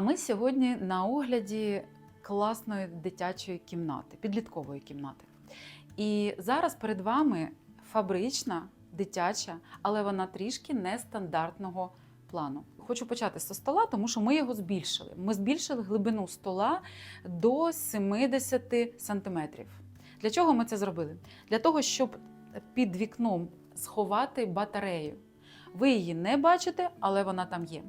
Ми сьогодні на огляді класної дитячої кімнати, підліткової кімнати. І зараз перед вами фабрична, дитяча, але вона трішки нестандартного плану. Хочу почати зі стола, тому що ми його збільшили. Ми збільшили глибину стола до 70 сантиметрів. Для чого ми це зробили? Для того, щоб під вікном сховати батарею. Ви її не бачите, але вона там є.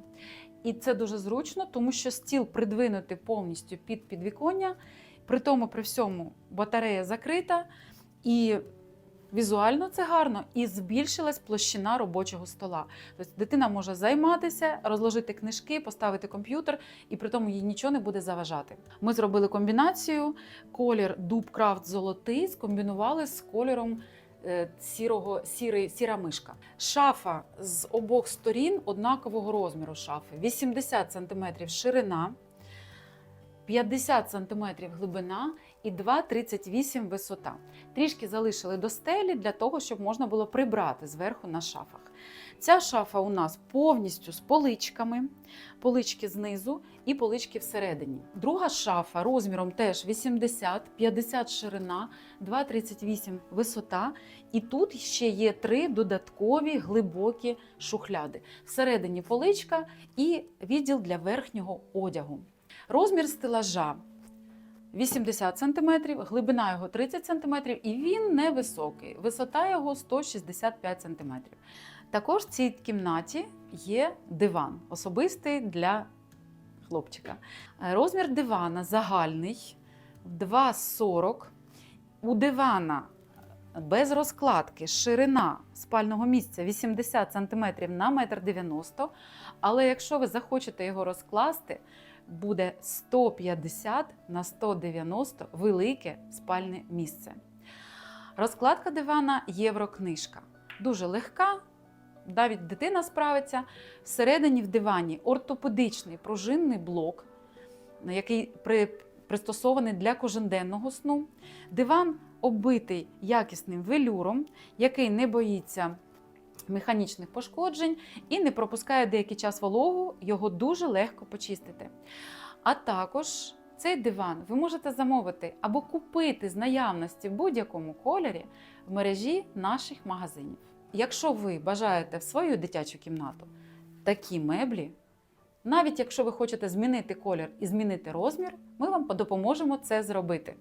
І це дуже зручно, тому що стіл придвинути повністю під підвіконня, при тому при всьому батарея закрита, і візуально це гарно, і збільшилась площина робочого стола. Тобто дитина може займатися, розложити книжки, поставити комп'ютер, і при тому їй нічого не буде заважати. Ми зробили комбінацію: колір дуб крафт золотий скомбінували з кольором сірого, сірий, сіра мишка. Шафа з обох сторін однакового розміру шафи: 80 см ширина, 50 см глибина і 2,38 висота. Трішки залишили до стелі для того, щоб можна було прибрати зверху на шафах. Ця шафа у нас повністю з поличками, полички знизу і полички всередині. Друга шафа розміром теж 80, 50 ширина, 2,38 висота. І тут ще є три додаткові глибокі шухляди. Всередині поличка і відділ для верхнього одягу. Розмір стелажа 80 см, глибина його 30 см, і він невисокий. Висота його 165 см. Також в цій кімнаті є диван, особистий для хлопчика. Е, Розмір дивана загальний 2,40. У дивана без розкладки ширина спального місця 80 см на 1,90 м. Але якщо ви захочете його розкласти, буде 150 на 190 велике спальне місце. Розкладка дивана єврокнижка. Дуже легка, навіть дитина справиться. Всередині в дивані ортопедичний пружинний блок, який при, пристосований для коженденного сну. Диван оббитий якісним велюром, який не боїться механічних пошкоджень і не пропускає деякий час вологу, його дуже легко почистити. А також цей диван ви можете замовити або купити з наявності в будь-якому кольорі в мережі наших магазинів. Якщо ви бажаєте в свою дитячу кімнату такі меблі, навіть якщо ви хочете змінити колір і змінити розмір, ми вам допоможемо це зробити.